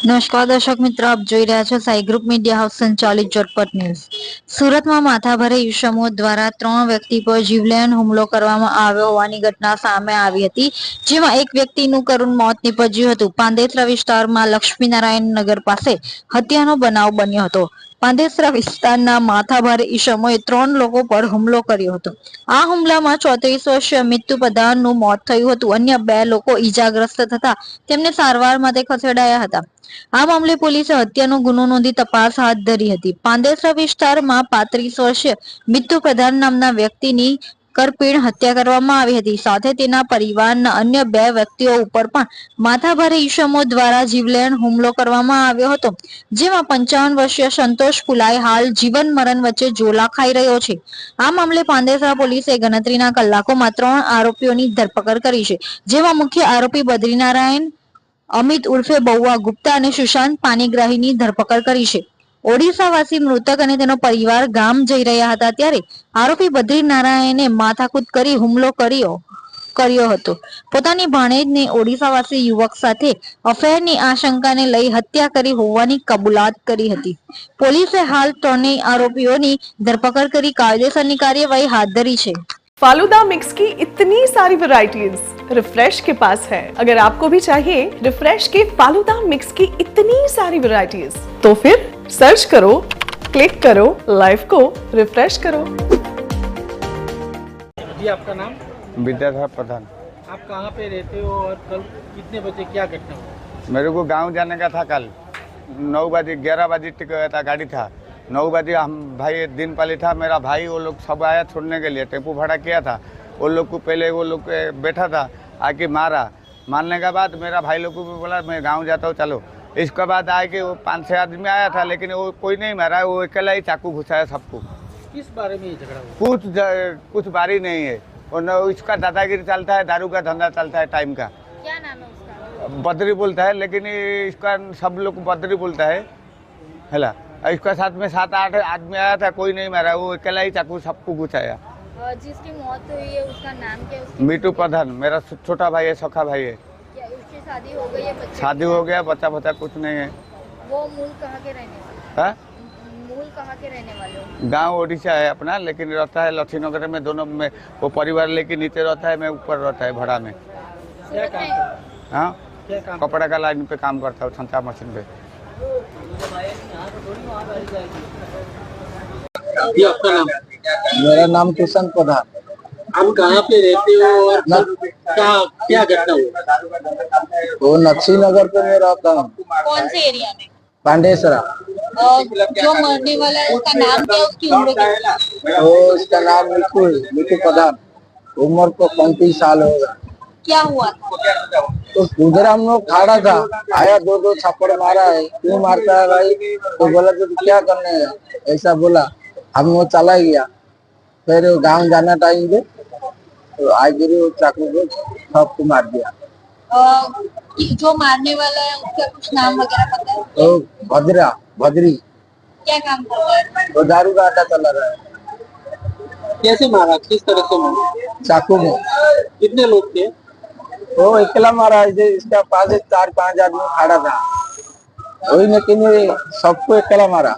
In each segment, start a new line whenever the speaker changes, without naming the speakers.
નમસ્કાર દર્શક મિત્રો, આપ જોઈ રહ્યા છો સાઈ ગ્રુપ મીડિયા હાઉસ સંચાલિત ઝટપટ ન્યૂઝ. સુરતમાં માથાભારે ઈસમો દ્વારા ત્રણ વ્યક્તિ પર જીવલેણ હુમલો કરવામાં આવ્યો હોવાની ઘટના સામે આવી હતી, જેમાં એક વ્યક્તિનું કરુણ મોત નીપજ્યું હતું. પાંદેસરા વિસ્તારમાં લક્ષ્મીનારાયણ નગર પાસે હત્યાનો બનાવ બન્યો હતો. પાંદેસરા વિસ્તારના માથાભારે ઈસમોએ ત્રણ લોકો પર હુમલો કર્યો હતો. આ હુમલામાં ચોત્રીસ વર્ષીય મિત્યુ પ્રધાનનું મોત થયું હતું. અન્ય બે લોકો ઈજાગ્રસ્ત થતા તેમને સારવાર માટે ખસેડાયા હતા. આ મામલે પોલીસે હત્યાનો ગુનો નોંધી તપાસ હાથ ધરી હતી. પાંદેસરા વિસ્તારમાં પાંત્રીસ વર્ષીય મિત્યુ પ્રધાન નામના વ્યક્તિની કરપીણ હત્યા કરવામાં આવી હતી. સાથે તેના પરિવારના અન્ય બે વ્યક્તિઓ ઉપર પણ માથાભારે ઈસમો દ્વારા જીવલેણ હુમલો કરવામાં આવ્યો હતો. જેમાં પંચાવન વર્ષીય સંતોષ કુલાઈ હાલ જીવન મરણ વચ્ચે ઝોલા ખાઈ રહ્યો છે. આ મામલે પાંદેસરા પોલીસે ગણતરીના કલાકોમાં ત્રણ આરોપીઓની ધરપકડ કરી છે. જેમાં મુખ્ય આરોપી બદ્રીનારાયણ, અમિત ઉર્ફે બહુઆ ગુપ્તા અને સુશાંત પાણીગ્રાહીની ધરપકડ કરી છે. ઓડિશાવાસી મૃતક અને તેનો પરિવાર ગામ જઈ રહ્યા હતા ત્યારે આરોપી બદ્રીનારાયણે માથાકૂદ કરી હુમલો કર્યો કર્યો હતો. પોતાની ભાણેજને ઓડિશાવાસી યુવક સાથે અફેરની આશંકાને લઈ હત્યા કરી હોવાની કબૂલાત કરી હતી. પોલીસે હાલ ત્રણેય આરોપીઓની ધરપકડ કરી કાયદેસરની કાર્યવાહી હાથ ધરી છે.
फालूदा मिक्स की इतनी सारी वैरायटीज रिफ्रेश के पास है। अगर आपको भी चाहिए रिफ्रेश के फालूदा मिक्स की इतनी सारी वैरायटीज तो फिर सर्च करो क्लिक करो लाइफ को रिफ्रेश करो।
जी आपका नाम?
विद्याधर प्रधान।
आप कहाँ पे रहते हो और कल कितने बजे क्या घटना हुआ
मेरे को गाँव जाने का था कल। नौ बजे ग्यारह बजे टिक था गाड़ी था। नौ बजे हम भाई दिन पहले था मेरा भाई वो लोग सब आया छोड़ने के लिए टेंपू भाड़ा किया था। वो लोग को पहले वो लोग बैठा था आके मारा। मारने के बाद मेरा भाई लोग को भी बोला मैं गाँव जाता हूँ चलो। इसके बाद आए कि वो पाँच छः आदमी आया था लेकिन वो कोई नहीं मारा वो अकेला ही चाकू घुसाया सबको।
किस बारे में झगड़ा
कुछ कुछ बारी नहीं है। और इसका दादागिरी चलता है दारू का धंधा चलता है टाइम का।
क्या नाम है उसका?
बद्री बोलता है लेकिन इसका सब लोग बद्री बोलता है। हेला। और इसका साथ में सात आठ आदमी आया था कोई नहीं मारा वो अकेला ही चाकू सबको घुसाया
जिसकी मौत हुई है उसका नाम क्या है
मीटू प्रधान मेरा छोटा भाई है सखा भाई है।
उसकी शादी हो गई है
शादी हो गया बच्चा बच्चा कुछ नहीं है।
वो मूल कहाँ के रहने वाले?
हाँ?
मूल कहाँ के रहने वाले
गाँव ओडिशा है अपना लेकिन रहता है लक्ष्मीनगर में दोनों में वो परिवार लेके नीचे रहता है मैं ऊपर रहता है भाड़ा में।
क्या काम
हाँ? कपड़ा का लाइन पे काम करता हूँ छंचा मशीन पे।
जी आपका नाम?
मेरा नाम किशन प्रधान।
आप कहाँ पे रहते हो और
न-
क्या क्या घटना हुआ
वो नक्सी नगर पे मैं रहता हूँ
कौन से एरिया में?
पांडेसरा।
जो मरने वाला है उसका नाम क्या उसकी उम्र कितनी है?
वो इसका नाम मिठू है मिठू प्रधान। उम्र को पैंतीस साल होगा
क्या हुआ था?
तो उधर हम लोग खड़ा था। आया दो दो थप्पड़ मारा है क्यों मारता है भाई? तो बोला तो क्या करने है? ऐसा बोला। हम लोग चला गया। फिर गाँव जाना टाइम पे तो आज वो चाकू को सबको मार दिया।
अ, जो मारने वाला है उसका कुछ नाम वगैरह पता है?
तो भद्रा भद्री।
क्या काम करता है?
वो दारू का अड्डा चला रहा है।
कैसे मारा? किस तरह से मारा?
चाकू में।
कितने लोग थे?
वो अकेला मारा जे- इसका पास चार पाँच आदमी खड़ा था। वही लेकिन ये सबको अकेला मारा।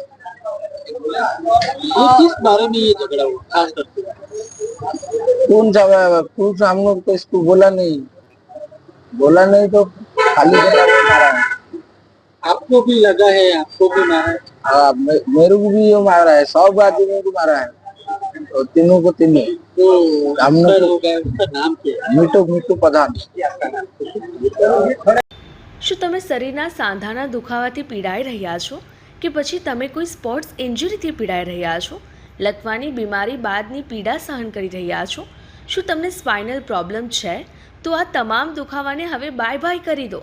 ये किस बारे में ये झगड़ा हुआ खास करके?
कौन सा कुछ हम लोग तो इसको बोला नहीं। बोला नहीं तो खाली नहीं मारा। है
आपको भी लगा है आपको भी मारा है?
हाँ, मे- मेरे को भी ये मारा है सब आदमी को मारा है। तो तीनों को तीनों।
શું તમે શરીરના સાંધાના દુખાવાથી પીડાઈ રહ્યા છો? કે પછી તમે કોઈ સ્પોર્ટ્સ ઇન્જરીથી પીડાઈ રહ્યા છો? લખવાની બીમારી બાદની પીડા સહન કરી રહ્યા છો? શું તમને સ્પાઇનલ પ્રોબ્લેમ છે? તો આ તમામ દુખાવાને હવે બાય બાય કરી દો.